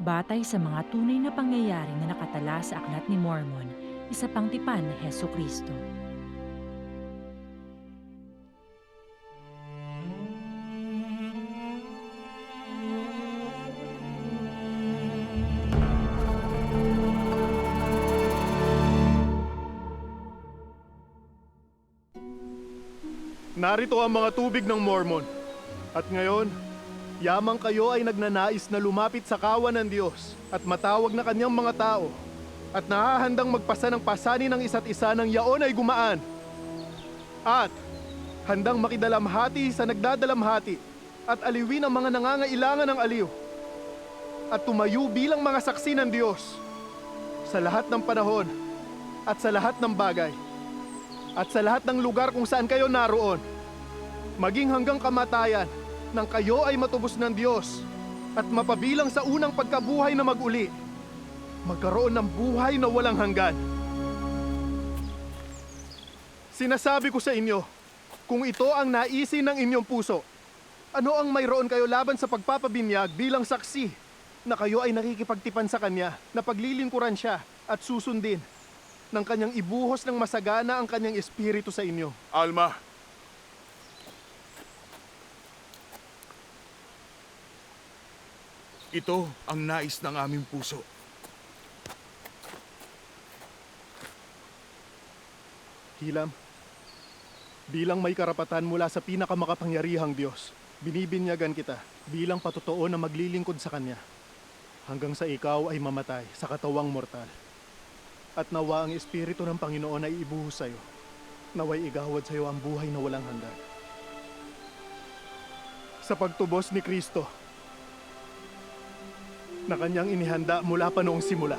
Batay sa mga tunay na pangyayari na nakatala sa Aklat ni Mormon, isa pang tipan ni Heso Kristo. Narito ang mga tubig ng Mormon. At ngayon, yamang kayo ay nagnanais na lumapit sa kawan ng Diyos at matawag na kanyang mga tao at nahahandang magpasa ng pasani ng isa't isa ng yaon ay gumaan. At handang makidalamhati sa nagdadalamhati at aliwin ang mga nangangailangan ng aliw. At tumayo bilang mga saksi ng Diyos sa lahat ng panahon at sa lahat ng bagay at sa lahat ng lugar kung saan kayo naroon. Maging hanggang kamatayan nang kayo ay matubos ng Diyos at mapabilang sa unang pagkabuhay na maguli. Magkaroon ng buhay na walang hanggan. Sinasabi ko sa inyo, kung ito ang naisin ng inyong puso, ano ang mayroon kayo laban sa pagpapabinyag bilang saksi na kayo ay nakikipagtipan sa Kanya na paglilingkuran siya at susundin ng kanyang ibuhos ng masagana ang kanyang espiritu sa inyo. Alma, ito ang nais ng aming puso. Hilam, bilang may karapatan mula sa pinakamakapangyarihang Diyos, binibinyagan kita bilang patotoo na maglilingkod sa Kanya hanggang sa ikaw ay mamatay sa katawang mortal. At nawa ang Espiritu ng Panginoon ay ibuhos sa iyo. Naway igawad sa iyo ang buhay na walang hanggan. Sa pagtubos ni Kristo, na kanyang inihanda mula pa noong simula,